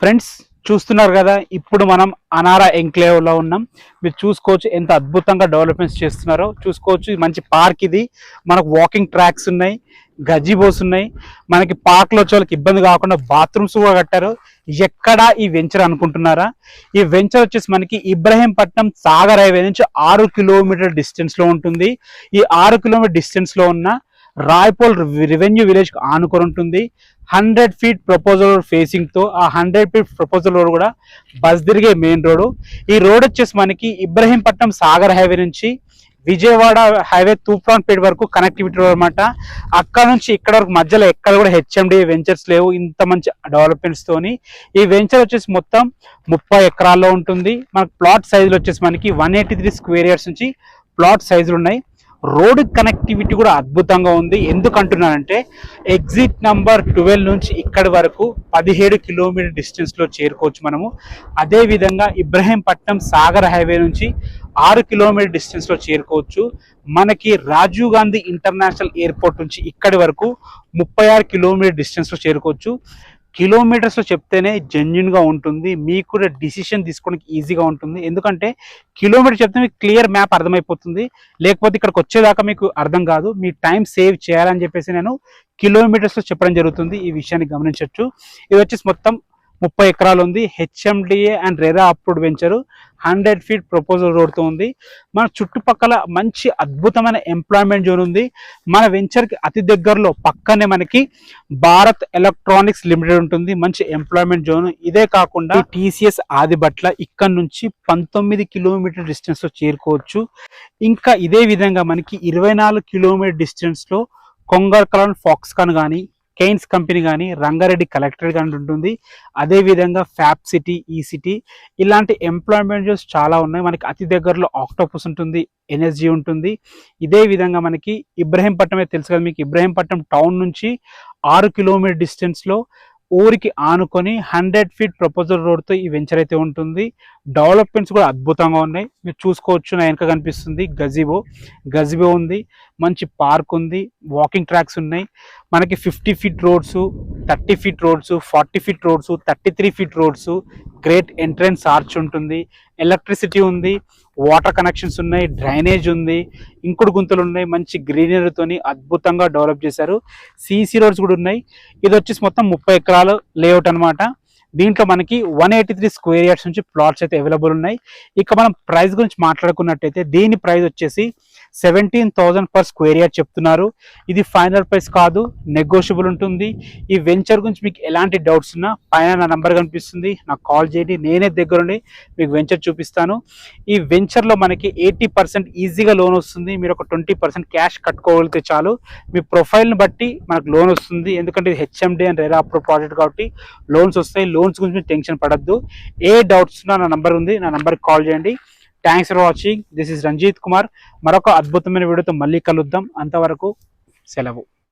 Friends చూస్తున్నారు కదా ఇప్పుడు మనం అనారా ఎంక్లేవ్లో ఉన్నాం. మీరు చూసుకోవచ్చు ఎంత అద్భుతంగా డెవలప్మెంట్స్ చేస్తున్నారో. చూసుకోవచ్చు మంచి పార్క్ ఇది. మనకు వాకింగ్ ట్రాక్స్ ఉన్నాయి గజీబోస్ ఉన్నాయి. మనకి పార్క్లో వచ్చే వాళ్ళకి ఇబ్బంది కాకుండా బాత్రూమ్స్ కూడా కట్టారు. ఎక్కడ ఈ వెంచర్ అనుకుంటున్నారా? ఈ వెంచర్ వచ్చేసి మనకి ఇబ్రహీంపట్నం సాగర్ హైవే నుంచి ఆరు కిలోమీటర్ డిస్టెన్స్లో ఉంటుంది. ఈ ఆరు కిలోమీటర్ డిస్టెన్స్లో ఉన్న రాయ్పోల్ రెవెన్యూ విలేజ్కు ఆనుకొని ఉంటుంది. హండ్రెడ్ ఫీట్ ప్రపోజల్ రోడ్ ఫేసింగ్తో ఆ హండ్రెడ్ ఫీట్ ప్రపోజల్ రోడ్ కూడా బస్ తిరిగే మెయిన్ రోడ్. ఈ రోడ్ వచ్చేసి మనకి ఇబ్రహీంపట్నం సాగర్ హైవే నుంచి విజయవాడ హైవే తూప్రాన్పేట వరకు కనెక్టివిటీ రోడ్ అనమాట అక్కడ నుంచి ఇక్కడ వరకు మధ్యలో ఎక్కడ కూడా హెచ్ఎండి వెంచర్స్ లేవు. ఇంత మంచి డెవలప్మెంట్స్ తోని. ఈ వెంచర్ వచ్చేసి మొత్తం ముప్పై ఎకరాల్లో ఉంటుంది. మనకు ప్లాట్ సైజులు వచ్చేసి మనకి one eighty three square yards నుంచి ప్లాట్ సైజులు ఉన్నాయి. రోడ్ కనెక్టివిటీ కూడా అద్భుతంగా ఉంది. ఎందుకంటున్నానంటే ఎగ్జిట్ నంబర్ ట్వెల్వ్ నుంచి ఇక్కడి వరకు పదిహేడు కిలోమీటర్ డిస్టెన్స్లో చేరుకోవచ్చు మనము. అదేవిధంగా ఇబ్రహీంపట్నం సాగర్ హైవే నుంచి ఆరు కిలోమీటర్ డిస్టెన్స్లో చేరుకోవచ్చు. మనకి రాజీవ్ గాంధీ ఇంటర్నేషనల్ ఎయిర్పోర్ట్ నుంచి ఇక్కడి వరకు ముప్పై ఆరు కిలోమీటర్ డిస్టెన్స్లో చేరుకోవచ్చు. కిలోమీటర్స్లో చెప్తేనే జెన్యున్గా ఉంటుంది. మీకు కూడా డిసిషన్ తీసుకోవడానికి ఈజీగా ఉంటుంది. ఎందుకంటే కిలోమీటర్ చెప్తే మీకు క్లియర్ మ్యాప్ అర్థమైపోతుంది. లేకపోతే ఇక్కడికి వచ్చేదాకా మీకు అర్థం కాదు. మీ టైం సేవ్ చేయాలని చెప్పేసి నేను కిలోమీటర్స్లో చెప్పడం జరుగుతుంది. ఈ విషయాన్ని గమనించవచ్చు ఇది వచ్చేసి మొత్తం ముప్పై ఎకరాలు ఉంది. HMDA and RERA approved venture. Hundred feet proposal రోడ్తో ఉంది. మన చుట్టుపక్కల మంచి అద్భుతమైన ఎంప్లాయ్మెంట్ జోన్ ఉంది. మన వెంచర్కి అతి దగ్గరలో పక్కనే మనకి భారత్ ఎలక్ట్రానిక్స్ లిమిటెడ్ ఉంటుంది. మంచి ఎంప్లాయ్మెంట్ జోన్. ఇదే కాకుండా టీసీఎస్ ఆదిబట్ల ఇక్కడ నుంచి పంతొమ్మిది కిలోమీటర్ డిస్టెన్స్లో చేరుకోవచ్చు. ఇంకా ఇదే విధంగా మనకి ఇరవై నాలుగు కిలోమీటర్ డిస్టెన్స్లో లో కొంగర్కలాన్ ఫాక్స్కాన్ కానీ కెయిన్స్ కంపెనీ కానీ రంగారెడ్డి కలెక్టరేట్ కానీ ఉంటుంది. అదేవిధంగా ఫ్యాప్ సిటీ ఈ సిటీ ఇలాంటి ఎంప్లాయ్మెంట్ జాబ్స్ చాలా ఉన్నాయి. మనకి అతి దగ్గరలో ఆక్టోపస్ ఉంటుంది ఎనర్జీ ఉంటుంది. ఇదే విధంగా మనకి ఇబ్రహీంపట్నమే తెలుసు కదా మీకు. ఇబ్రహీంపట్నం టౌన్ నుంచి ఆరు కిలోమీటర్ డిస్టెన్స్లో ఊరికి ఆనుకొని హండ్రెడ్ ఫీట్ ప్రపోజల్ రోడ్తో ఈ వెంచర్ అయితే ఉంటుంది. డెవలప్మెంట్స్ కూడా అద్భుతంగా ఉన్నాయి. మీరు చూసుకోవచ్చు నా వెనక కనిపిస్తుంది గజిబో. గజిబో ఉంది మంచి పార్క్ ఉంది వాకింగ్ ట్రాక్స్ ఉన్నాయి. మనకి fifty feet roads thirty feet roads forty feet roads thirty three feet roads great entrance arch ఉంటుంది. ఎలక్ట్రిసిటీ ఉంది వాటర్ కనెక్షన్స్ ఉన్నాయి డ్రైనేజ్ ఉంది ఇంకుడు గుంతలు ఉన్నాయి మంచి గ్రీనరీతోని అద్భుతంగా డెవలప్ చేశారు. సీసీ రోడ్స్ కూడా ఉన్నాయి. ఇది వచ్చేసి మొత్తం ముప్పై ఎకరాలు లేఅవుట్ అనమాట దీంట్లో మనకి one eighty three square yards నుంచి ప్లాట్స్ అయితే అవైలబుల్ ఉన్నాయి. ఇక మనం ప్రైస్ గురించి మాట్లాడుకున్నట్టయితే దీని ప్రైస్ వచ్చేసి seventeen thousand per square yard చెప్తున్నారు. ఇది ఫైనల్ ప్రైస్ కాదు నెగోషియబుల్ ఉంటుంది. ఈ వెంచర్ గురించి మీకు ఎలాంటి డౌట్స్ ఉన్నా పైన నా నంబర్ కనిపిస్తుంది. నాకు కాల్ చేయండి నేనే దగ్గరుండి మీకు వెంచర్ చూపిస్తాను. ఈ వెంచర్లో మనకి ఎయిటీ పర్సెంట్ ఈజీగా లోన్ వస్తుంది. మీరు ఒక ట్వంటీ పర్సెంట్ క్యాష్ కట్టుకోగలిగితే చాలు. మీ ప్రొఫైల్ని బట్టి మనకు లోన్ వస్తుంది. ఎందుకంటే ఇది HMD and RERA approve project కాబట్టి లోన్స్ వస్తాయి. లోన్స్ గురించి మీరు టెన్షన్ పడద్దు. ఏ డౌట్స్ ఉన్నా నా నంబర్ ఉంది. నా నంబర్కి కాల్ చేయండి. Thanks for watching this is Ranjith Kumar మరొక అద్భుతమైన వీడియోతో మళ్ళీ కలుద్దాం. అంతవరకు సెలవు.